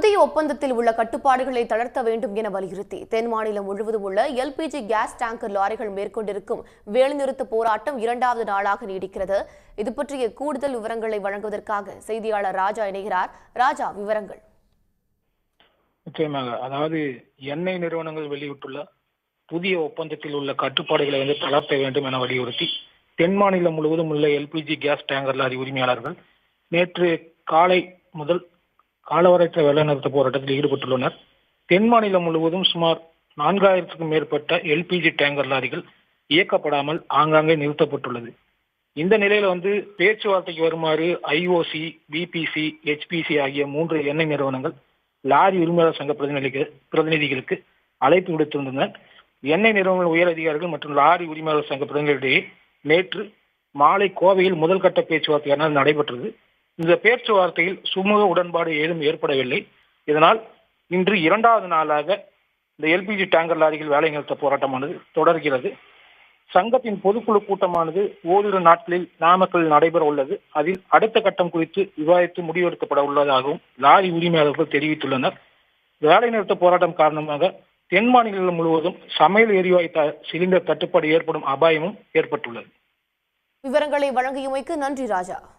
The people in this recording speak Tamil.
புதிய ஒப்பந்தத்தில் உள்ள கட்டுப்பாடுகளை தளர்த்த வேண்டும் என வலியுறுத்தி தென் மாநிலம் முழுவதும் உள்ள எல்பிஜி கேஸ் டேங்கர் லாரிகள் மேற்கொண்டிருக்கும் வேலைநிறுத்த போராட்டம் இரண்டாவது நாளாக நீடிக்கிறது. இது பற்றிய கூடுதல் விவரங்களை வழங்குவதற்காக செய்தியாளர் ராஜா இணைகிறார். ராஜா விவரங்கள். நிச்சயமாக. அதாவது எண்ணெய் நிறுவனங்கள் வெளியிட்டுள்ள புதிய ஒப்பந்தத்தில் உள்ள கட்டுப்பாடுகளை வந்து தளர்த்த வேண்டும் என வலியுறுத்தி தென் மாநிலம் முழுவதும் உள்ள எல்பிஜி கேஸ் டேங்கர் லாரி உரிமையாளர்கள் நேற்று காலை முதல் காலவரையற்ற வேலைநிறுத்த போராட்டத்தில் ஈடுபட்டுள்ளனர். தென் மாநிலம் முழுவதும் சுமார் நான்காயிரத்துக்கும் மேற்பட்ட எல்பிஜி டேங்கர் லாரிகள் இயக்கப்படாமல் ஆங்காங்கே நிறுத்தப்பட்டுள்ளது. இந்த நிலையில வந்து பேச்சுவார்த்தைக்கு வருமாறு ஐஓசி பிபிசி ஹெச்பிசி ஆகிய மூன்று எண்ணெய் நிறுவனங்கள் லாரி உரிமையாளர் சங்க பிரதிநிதிகளுக்கு பிரதிநிதிகளுக்கு அழைப்பு விடுத்திருந்தனர். எண்ணெய் நிறுவனங்கள் உயர் அதிகாரிகள் மற்றும் லாரி உரிமையாளர் சங்க பிரதிநிதிகளிடையே நேற்று மாலை கோவையில் முதல் கட்ட பேச்சுவார்த்தையானது நடைபெற்றது. இந்த பேச்சுவார்த்தையில் சுமூக உடன்பாடு ஏதும் ஏற்படவில்லை. இதனால் இன்று இரண்டாவது நாளாக இந்த எல்பிஜி டேங்கர் லாரிகள் வேலை நிறுத்த போராட்டமானது தொடர்கிறது. சங்கத்தின் பொதுக்குழு கூட்டமானது ஓரிரு நாட்களில் நாமக்கல் நடைபெற உள்ளது. அதில் அடுத்த கட்டம் குறித்து விவாதித்து முடிவெடுக்கப்பட உள்ளதாகவும் லாரி உரிமையாளர்கள் தெரிவித்துள்ளனர். வேலைநிறுத்த போராட்டம் காரணமாக தென் மாநிலங்கள் முழுவதும் சமையல் எரிவாயு த- சிலிண்டர் தட்டுப்பாடு ஏற்படும் அபாயமும் ஏற்பட்டுள்ளது. விவரங்களை வழங்கியமைக்கு நன்றி ராஜா.